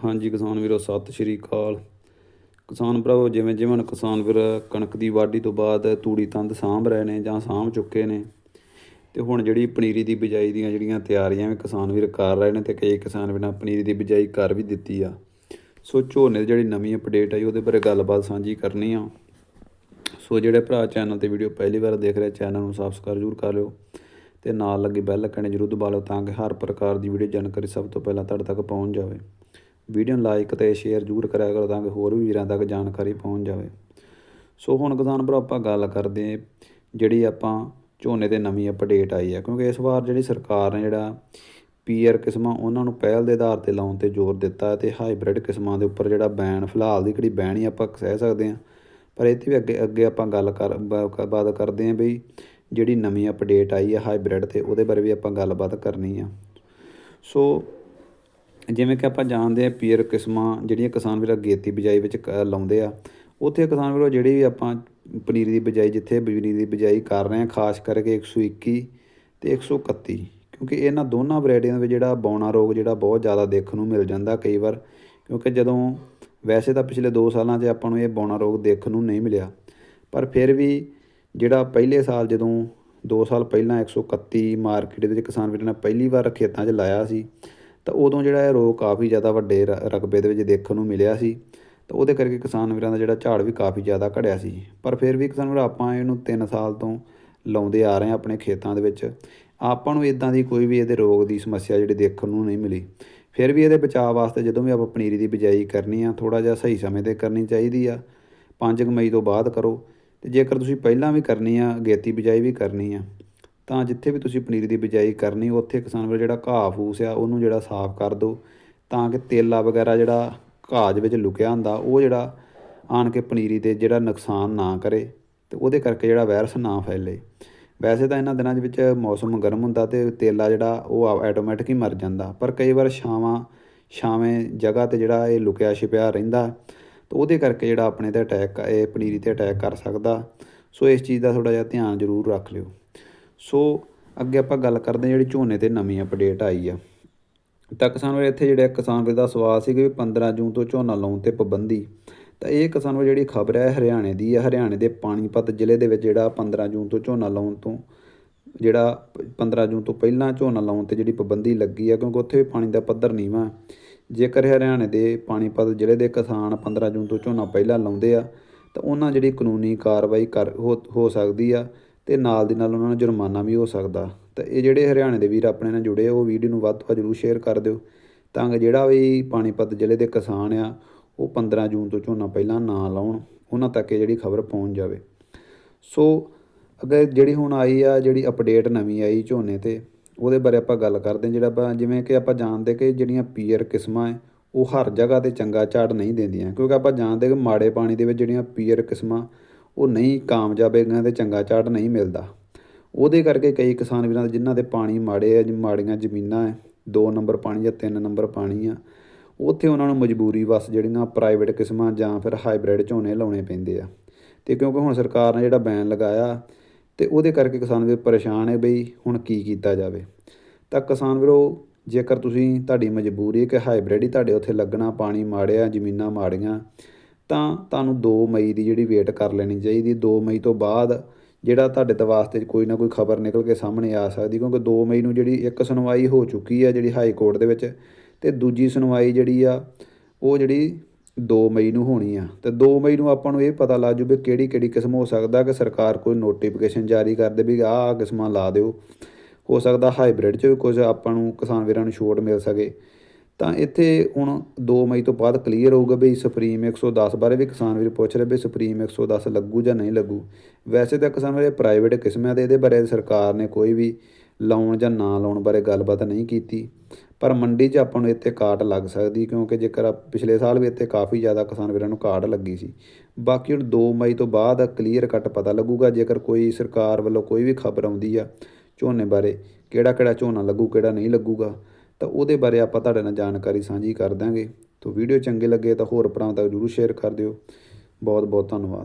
ਹਾਂਜੀ, ਕਿਸਾਨ ਵੀਰੋ, ਸਤਿ ਸ਼੍ਰੀ ਅਕਾਲ। ਕਿਸਾਨ ਭਰਾਵੋ, ਜਿਵੇਂ ਜਿਵੇਂ ਹੁਣ ਕਿਸਾਨ ਵੀਰ ਕਣਕ ਦੀ ਵਾਢੀ ਤੋਂ ਬਾਅਦ ਤੂੜੀ ਤੰਦ ਸਾਂਭ ਰਹੇ ਨੇ ਜਾਂ ਸਾਂਭ ਚੁੱਕੇ ਨੇ, ਤੇ ਹੁਣ ਜਿਹੜੀ ਪਨੀਰੀ ਦੀ ਬਿਜਾਈ ਦੀਆਂ ਜਿਹੜੀਆਂ ਤਿਆਰੀਆਂ ਵੀ ਕਿਸਾਨ ਵੀਰ ਕਰ ਰਹੇ ਨੇ ਤੇ ਕਈ ਕਿਸਾਨ ਵੀਰਾਂ ਪਨੀਰੀ ਦੀ ਬਿਜਾਈ ਕਰ ਵੀ ਦਿੱਤੀ ਆ। ਸੋ ਝੋਨੇ ਦੀ ਜਿਹੜੀ ਨਵੀਂ ਅਪਡੇਟ ਆਈ, ਉਹਦੇ ਬਾਰੇ ਗੱਲਬਾਤ ਸਾਂਝੀ ਕਰਨੀ ਆ। ਸੋ ਜਿਹੜੇ ਭਰਾ ਚੈਨਲ ਤੇ ਵੀਡੀਓ ਪਹਿਲੀ ਵਾਰ ਦੇਖ ਰਿਹਾ, ਚੈਨਲ ਨੂੰ ਸਬਸਕ੍ਰਾਈਬ ਜ਼ਰੂਰ ਕਰ ਲਿਓ ਤੇ ਨਾਲ ਲੱਗੇ ਬੈਲ ਆਈਕਨ ਜ਼ਰੂਰ ਦਬਾ ਲਓ ਤਾਂ ਕਿ ਹਰ ਪ੍ਰਕਾਰ ਦੀ ਵੀਡੀਓ ਜਾਣਕਾਰੀ ਸਭ ਤੋਂ ਪਹਿਲਾਂ ਤੁਹਾਡੇ ਤੱਕ ਪਹੁੰਚ ਜਾਵੇ। ਵੀਡੀਓ ਨੂੰ ਲਾਈਕ ਤੇ ਸ਼ੇਅਰ ਜ਼ਰੂਰ ਕਰਿਆ ਕਰੋ ਤਾਂ ਕਿ ਹੋਰ ਵੀ ਵੀਰਾਂ ਤੱਕ ਜਾਣਕਾਰੀ ਪਹੁੰਚ ਜਾਵੇ। ਸੋ ਹੁਣ ਕਿਸਾਨ ਭਰਾ, ਆਪਾਂ ਗੱਲ ਕਰਦੇ ਜਿਹੜੀ ਆਪਾਂ ਝੋਨੇ ਤੇ ਨਵੀਂ ਅਪਡੇਟ ਆਈ ਹੈ। ਕਿਉਂਕਿ ਇਸ ਵਾਰ ਜਿਹੜੀ ਸਰਕਾਰ ਨੇ ਜਿਹੜਾ ਪੀਆਰ ਕਿਸਮਾਂ ਉਹਨਾਂ ਨੂੰ ਪਹਿਲ ਦੇ ਆਧਾਰ ਤੇ ਲਾਉਣ ਤੇ ਜ਼ੋਰ ਦਿੱਤਾ ਹੈ ਤੇ ਹਾਈਬ੍ਰਿਡ ਕਿਸਮਾਂ ਦੇ ਉੱਪਰ ਜਿਹੜਾ ਬੈਨ ਫਿਲਹਾਲ ਦੀ ਕਿਹੜੀ ਬੈਨ ਹੀ ਆਪਾਂ ਕਹਿ ਸਕਦੇ ਹਾਂ। ਪਰ ਇਹ 'ਤੇ ਵੀ ਅੱਗੇ ਅੱਗੇ ਆਪਾਂ ਗੱਲ ਕਰ, ਬ- ਬਾਤ ਕਰਦੇ ਹਾਂ ਬਈ ਜਿਹੜੀ ਨਵੀਂ ਅਪਡੇਟ ਆਈ ਹੈ ਹਾਈਬ੍ਰਿਡ ਤੇ ਉਹਦੇ ਬਾਰੇ ਵੀ ਆਪਾਂ ਗੱਲਬਾਤ ਕਰਨੀ ਆ। ਸੋ ਜਿਵੇਂ ਕਿ ਆਪਾਂ ਜਾਣਦੇ ਹਾਂ ਪੀਅਰ ਕਿਸਮਾਂ ਜਿਹੜੀਆਂ ਕਿਸਾਨ ਵੀਰ ਅਗੇਤੀ ਬਿਜਾਈ ਵਿੱਚ ਕ- ਲਾਉਂਦੇ ਆ, ਉੱਥੇ ਕਿਸਾਨ ਵੀਰੋ ਜਿਹੜੀ ਵੀ ਆਪਾਂ ਪਨੀਰ ਦੀ ਬਿਜਾਈ ਜਿੱਥੇ ਪਨੀਰ ਦੀ ਬਿਜਾਈ ਕਰ ਰਹੇ ਆ, ਖਾਸ ਕਰਕੇ 121 ਤੇ 131 ਕਿਉਂਕਿ ਇਹਨਾਂ ਦੋਨਾਂ ਵੈਰਾਈਟੀਆਂ ਦੇ ਵਿੱਚ ਜਿਹੜਾ ਬੌਣਾ ਰੋਗ ਜਿਹੜਾ ਬਹੁਤ ਜ਼ਿਆਦਾ ਦੇਖਣ ਨੂੰ ਮਿਲ ਜਾਂਦਾ ਕਈ ਵਾਰ, ਕਿਉਂਕਿ ਜਦੋਂ ਵੈਸੇ ਤਾਂ ਪਿਛਲੇ 2 ਸਾਲਾਂ 'ਚ ਆਪਾਂ ਨੂੰ ਇਹ ਬੌਣਾ ਰੋਗ ਦੇਖਣ ਨੂੰ ਨਹੀਂ ਮਿਲਿਆ, ਪਰ ਫਿਰ ਵੀ ਜਿਹੜਾ ਪਹਿਲੇ ਸਾਲ ਜਦੋਂ 2 ਸਾਲ ਪਹਿਲਾਂ 131 ਮਾਰਕੀਟ ਦੇ ਵਿੱਚ ਕਿਸਾਨ ਵੀਰਾਂ ਨੇ ਪਹਿਲੀ ਵਾਰ ਖੇਤਾਂ 'ਚ ਲਾਇਆ ਸੀ ਤਾਂ ਉਦੋਂ ਜਿਹੜਾ ਇਹ ਰੋਗ ਕਾਫੀ ਜ਼ਿਆਦਾ ਵੱਡੇ ਰ- ਰਕਬੇ ਦੇ ਵਿੱਚ ਦੇਖਣ ਨੂੰ ਮਿਲਿਆ ਸੀ। ਤਾਂ ਉਹਦੇ ਕਰਕੇ ਕਿਸਾਨ ਵੀਰਾਂ ਦਾ ਜਿਹੜਾ ਝਾੜ ਵੀ ਕਾਫੀ ਜ਼ਿਆਦਾ ਘਟਿਆ ਸੀ। ਪਰ ਫਿਰ ਵੀ ਕਿਸਾਨ ਵੀਰ, ਆਪਾਂ ਇਹਨੂੰ 3 ਸਾਲ ਤੋਂ ਲਾਉਂਦੇ ਆ ਰਹੇ ਹਾਂ ਆਪਣੇ ਖੇਤਾਂ ਦੇ ਵਿੱਚ। ਆਪਾਂ ਨੂੰ ਇਦਾਂ ਦੀ ਕੋਈ ਵੀ ਇਹਦੇ ਰੋਗ ਦੀ ਸਮੱਸਿਆ ਜਿਹੜੀ ਦੇਖਣ ਨੂੰ ਨਹੀਂ ਮਿਲੀ। ਫਿਰ ਵੀ ਇਹਦੇ ਬਚਾਅ ਵਾਸਤੇ ਜਦੋਂ ਵੀ ਆਪਾਂ ਪਨੀਰੀ ਦੀ ਬਿਜਾਈ ਕਰਨੀ ਆ ਥੋੜਾ ਜਿਹਾ ਸਹੀ ਸਮੇਂ ਤੇ ਕਰਨੀ ਚਾਹੀਦੀ ਆ। 5 ਮਈ ਤੋਂ ਬਾਅਦ ਕਰੋ। ਤੇ ਜੇਕਰ ਤੁਸੀਂ ਪਹਿਲਾਂ ਵੀ ਕਰਨੀ ਆ, ਗੇਤੀ ਬਿਜਾਈ ਵੀ ਕਰਨੀ ਆ ਤਾਂ ਜਿੱਥੇ ਵੀ ਤੁਸੀਂ ਪਨੀਰੀ ਦੀ ਬਿਜਾਈ ਕਰਨੀ, ਉੱਥੇ ਕਿਸਾਨ ਵੀਰ ਜਿਹੜਾ ਘਾਹ ਫੂਸ ਆ, ਉਹਨੂੰ ਜਿਹੜਾ ਸਾਫ਼ ਕਰ ਦਿਓ, ਤਾਂ ਕਿ ਤੇਲਾ ਵਗੈਰਾ ਜਿਹੜਾ ਘਾਹ ਦੇ ਵਿੱਚ ਲੁਕਿਆ ਹੁੰਦਾ, ਉਹ ਜਿਹੜਾ ਆਣ ਕੇ ਪਨੀਰੀ ਤੇ ਜਿਹੜਾ ਨੁਕਸਾਨ ਨਾ ਕਰੇ ਤੇ ਉਹਦੇ ਕਰਕੇ ਜਿਹੜਾ ਵਾਇਰਸ ਨਾ ਫੈਲੇ। ਵੈਸੇ ਤਾਂ ਇਹਨਾਂ ਦਿਨਾਂ ਦੇ ਵਿੱਚ ਮੌਸਮ ਗਰਮ ਹੁੰਦਾ ਤੇ ਤੇਲਾ ਜਿਹੜਾ ਉਹ ਆਟੋਮੈਟਿਕ ਹੀ ਮਰ ਜਾਂਦਾ, ਪਰ ਕਈ ਵਾਰ ਛਾਵਾਂ, ਛਾਵੇਂ ਜਗ੍ਹਾ ਤੇ ਜਿਹੜਾ ਇਹ ਲੁਕਿਆ ਛਿਪਿਆ ਰਹਿੰਦਾ, ਤਾਂ ਉਹਦੇ ਕਰਕੇ ਜਿਹੜਾ ਆਪਣੇ ਤੇ ਅਟੈਕ ਇਹ ਪਨੀਰੀ ਤੇ ਅਟੈਕ ਕਰ ਸਕਦਾ। ਸੋ ਇਸ ਚੀਜ਼ ਦਾ ਥੋੜਾ ਜਿਹਾ ਧਿਆਨ ਜ਼ਰੂਰ ਰੱਖ ਲਿਓ। ਸੋ ਅੱਗੇ ਆਪਾਂ ਗੱਲ ਕਰਦੇ ਹਾਂ ਜਿਹੜੀ ਝੋਨੇ ਤੇ ਨਵੀਂ ਅਪਡੇਟ ਆਈ ਆ। ਤਾਂ ਕਿਸਾਨ ਵੀਰ, ਇੱਥੇ ਜਿਹੜਾ ਕਿਸਾਨ ਵੀਰ ਦਾ ਸਵਾਲ ਸੀ ਕਿ ਵੀ 15 ਜੂਨ ਤੋਂ ਝੋਨਾ ਲਾਉਣ ਤੇ ਪਾਬੰਦੀ। ਤਾਂ ਇਹ ਕਿਸਾਨ ਵੀਰ, ਜਿਹੜੀ ਖਬਰ ਹੈ ਹਰਿਆਣੇ ਦੀ ਹੈ ਹਰਿਆਣੇ ਦੇ ਪਾਣੀਪਤ ਜ਼ਿਲ੍ਹੇ ਦੇ ਵਿੱਚ ਜਿਹੜਾ 15 ਜੂਨ ਤੋਂ ਝੋਨਾ ਲਾਉਣ ਤੋਂ, ਜਿਹੜਾ 15 ਜੂਨ ਤੋਂ ਪਹਿਲਾਂ ਝੋਨਾ ਲਾਉਣ ਤੇ ਜਿਹੜੀ ਪਾਬੰਦੀ ਲੱਗੀ ਆ, ਕਿਉਂਕਿ ਉੱਥੇ ਵੀ ਪਾਣੀ ਦਾ ਪੱਧਰ ਨੀਵਾਂ। ਜੇਕਰ ਹਰਿਆਣੇ ਦੇ ਪਾਣੀਪਤ ਜ਼ਿਲ੍ਹੇ ਦੇ ਕਿਸਾਨ 15 ਜੂਨ ਤੋਂ ਝੋਨਾ ਪਹਿਲਾਂ ਲਾਉਂਦੇ ਆ, ਤਾਂ ਉਹਨਾਂ ਜਿਹੜੀ ਕਾਨੂੰਨੀ ਕਾਰਵਾਈ ਕਰ, ਹੋ ਹੋ ਸਕਦੀ ਆ। ਤੇ ਨਾਲ ਦੀ ਨਾਲ ਉਹਨਾਂ ਨੂੰ ਜੁਰਮਾਨਾ ਵੀ ਹੋ ਸਕਦਾ। ਤਾਂ ਇਹ ਜਿਹੜੇ ਹਰਿਆਣੇ ਦੇ ਵੀਰ ਆਪਣੇ ਨਾਲ ਜੁੜੇ ਉਹ ਵੀਡੀਓ ਨੂੰ ਵੱਧ ਤੋਂ ਵੱਧ ਜ਼ਰੂਰ ਸ਼ੇਅਰ ਕਰ ਦਿਓ। ਤਾਂ ਕਿ ਜਿਹੜਾ ਵੀ ਪਾਣੀਪਤ ਜ਼ਿਲ੍ਹੇ ਦੇ ਕਿਸਾਨ ਆ, ਉਹ 15 ਜੂਨ ਤੋਂ ਝੋਨਾ ਪਹਿਲਾਂ ਨਾ ਲਾਉਣ, ਉਹਨਾਂ ਤੱਕ ਇਹ ਜਿਹੜੀ ਖਬਰ ਪਹੁੰਚ ਜਾਵੇ। ਸੋ, ਅਗਰ ਜਿਹੜੀ ਹੁਣ ਆਈ ਆ, ਜਿਹੜੀ ਅਪਡੇਟ ਨਵੀਂ ਆਈ ਝੋਨੇ ਤੇ, ਉਹਦੇ ਬਾਰੇ ਆਪਾਂ ਗੱਲ ਕਰਦੇ ਹਾਂ, ਜਿਹੜਾ ਆਪਾਂ ਜਿਵੇਂ ਕਿ ਆਪਾਂ ਜਾਣਦੇ ਕਿ ਜਿਹੜੀਆਂ ਪੀਅਰ ਕਿਸਮਾਂ ਹੈ ਉਹ ਹਰ ਜਗ੍ਹਾ ਤੇ ਚੰਗਾ ਝਾੜ ਨਹੀਂ ਦਿੰਦੀਆਂ। ਕਿਉਂਕਿ ਆਪਾਂ ਜਾਣਦੇ ਕਿ ਮਾੜੇ ਪਾਣੀ ਦੇ ਵਿੱਚ ਜਿਹੜੀਆਂ ਪੀਅਰ ਕਿਸਮਾਂ ਉਹ ਨਹੀਂ ਕਾਮਯਾਬ ਇਹਨਾਂ ਤੇ ਚੰਗਾ ਝਾੜ ਨਹੀਂ ਮਿਲਦਾ। ਉਹਦੇ ਕਰਕੇ ਕਈ ਕਿਸਾਨ ਵੀਰਾਂ ਦੇ ਜਿਨ੍ਹਾਂ ਦੇ ਪਾਣੀ ਮਾੜੇ ਆ, ਮਾੜੀਆਂ ਜ਼ਮੀਨਾਂ ਹੈ 2 ਨੰਬਰ ਪਾਣੀ ਜਾਂ 3 ਨੰਬਰ ਪਾਣੀ ਆ, ਉੱਥੇ ਉਹਨਾਂ ਨੂੰ ਮਜਬੂਰੀ ਵਸ ਜਿਹੜੀਆਂ ਪ੍ਰਾਈਵੇਟ ਕਿਸਮਾਂ ਜਾਂ ਫਿਰ ਹਾਈਬ੍ਰਿਡ ਝੋਨੇ ਲਾਉਣੇ ਪੈਂਦੇ ਆ। ਤੇ ਕਿਉਂਕਿ ਹੁਣ ਸਰਕਾਰ ਨੇ ਜਿਹੜਾ ਬੈਨ ਲਗਾਇਆ ਤੇ ਉਹਦੇ ਕਰਕੇ ਕਿਸਾਨ ਵੀ ਪਰੇਸ਼ਾਨ ਹੈ ਬਈ ਹੁਣ ਕੀ ਕੀਤਾ ਜਾਵੇ। ਤਾਂ ਕਿਸਾਨ ਵੀਰੋ, ਜੇਕਰ ਤੁਸੀਂ ਤੁਹਾਡੀ ਮਜਬੂਰੀ ਹੈ ਕਿ ਹਾਈਬ੍ਰਿਡ ਹੀ ਤੁਹਾਡੇ ਉੱਥੇ ਲੱਗਣਾ, ਪਾਣੀ ਮਾੜਿਆ, ਜ਼ਮੀਨਾਂ ਮਾੜੀਆਂ ਤਾਂ ਤੁਹਾਨੂੰ 2 ਮਈ ਦੀ ਜਿਹੜੀ ਵੇਟ ਕਰ ਲੈਣੀ ਚਾਹੀਦੀ। 2 ਮਈ ਤੋਂ ਬਾਅਦ ਜਿਹੜਾ ਤੁਹਾਡੇ ਤੇ ਵਾਸਤੇ ਕੋਈ ਨਾ ਕੋਈ ਖਬਰ ਨਿਕਲ ਕੇ ਸਾਹਮਣੇ ਆ ਸਕਦੀ, ਕਿਉਂਕਿ 2 ਮਈ ਨੂੰ ਜਿਹੜੀ ਇੱਕ ਸੁਣਵਾਈ ਹੋ ਚੁੱਕੀ ਆ ਜਿਹੜੀ ਹਾਈ ਕੋਰਟ ਦੇ ਵਿੱਚ ਤੇ ਦੂਜੀ ਸੁਣਵਾਈ ਜਿਹੜੀ ਆ, ਉਹ ਜਿਹੜੀ 2 ਮਈ ਨੂੰ ਹੋਣੀ ਆ। ਤੇ 2 ਮਈ ਨੂੰ ਆਪਾਂ ਨੂੰ ਇਹ ਪਤਾ ਲੱਗ ਜੂ ਵੀ ਕਿਹੜੀ ਕਿਹੜੀ ਕਿਸਮ ਹੋ ਸਕਦਾ ਕਿ ਸਰਕਾਰ ਕੋਈ ਨੋਟੀਫਿਕੇਸ਼ਨ ਜਾਰੀ ਕਰ ਦੇ ਵੀ ਆਹ ਆਹ ਕਿਸਮਾਂ ਲਾ ਦਿਓ। ਹੋ ਸਕਦਾ ਹਾਈਬ੍ਰਿਡ 'ਚ ਵੀ ਕੁਝ ਆਪਾਂ ਨੂੰ ਕਿਸਾਨ ਵੀਰਾਂ ਨੂੰ ਛੋਟ ਮਿਲ ਸਕੇ। ਤਾਂ ਇੱਥੇ ਹੁਣ 2 ਮਈ ਤੋਂ ਬਾਅਦ ਕਲੀਅਰ ਹੋਊਗਾ ਵੀ ਸੁਪਰੀਮ 110 ਬਾਰੇ ਵੀ ਕਿਸਾਨ ਵੀਰ ਪੁੱਛ ਰਹੇ ਵੀ ਸੁਪਰੀਮ 110 ਲੱਗੂ ਜਾਂ ਨਹੀਂ ਲੱਗੂ। ਵੈਸੇ ਤਾਂ ਕਿਸਾਨ ਵੀਰ ਪ੍ਰਾਈਵੇਟ ਕਿਸਮਾਂ ਦੇ ਇਹਦੇ ਬਾਰੇ ਸਰਕਾਰ ਨੇ ਕੋਈ ਵੀ ਲਾਉਣ ਜਾਂ ਨਾ ਲਾਉਣ ਬਾਰੇ ਗੱਲਬਾਤ ਨਹੀਂ ਕੀਤੀ। ਪਰ ਮੰਡੀ 'ਚ ਆਪਾਂ ਨੂੰ ਇੱਥੇ ਕਾਟ ਲੱਗ ਸਕਦੀ ਕਿਉਂਕਿ ਜੇਕਰ ਪਿਛਲੇ ਸਾਲ ਵੀ ਇੱਥੇ ਕਾਫੀ ਜ਼ਿਆਦਾ ਕਿਸਾਨ ਵੀਰਾਂ ਨੂੰ ਕਾਟ ਲੱਗੀ ਸੀ। ਬਾਕੀ ਹੁਣ 2 ਮਈ ਤੋਂ ਬਾਅਦ ਕਲੀਅਰ ਕੱਟ ਪਤਾ ਲੱਗੂਗਾ ਜੇਕਰ ਕੋਈ ਸਰਕਾਰ ਵੱਲੋਂ ਕੋਈ ਵੀ ਖਬਰ ਆਉਂਦੀ ਆ ਝੋਨੇ ਬਾਰੇ ਕਿਹੜਾ ਕਿਹੜਾ ਝੋਨਾ ਲੱਗੂ, ਕਿਹੜਾ ਨਹੀਂ ਲੱਗੂਗਾ। ਤਾਂ ਉਹਦੇ ਬਾਰੇ ਆਪਾਂ ਤੁਹਾਡੇ ਨਾਲ ਜਾਣਕਾਰੀ ਸਾਂਝੀ ਕਰ ਦਾਂਗੇ। ਤੋ ਵੀਡੀਓ ਚੰਗੇ ਲੱਗੇ ਤਾਂ ਹੋਰ ਭਰਾਵਾਂ ਤੱਕ ਜਰੂਰ ਸ਼ੇਅਰ ਕਰ ਦਿਓ। ਬਹੁਤ ਬਹੁਤ ਧੰਨਵਾਦ।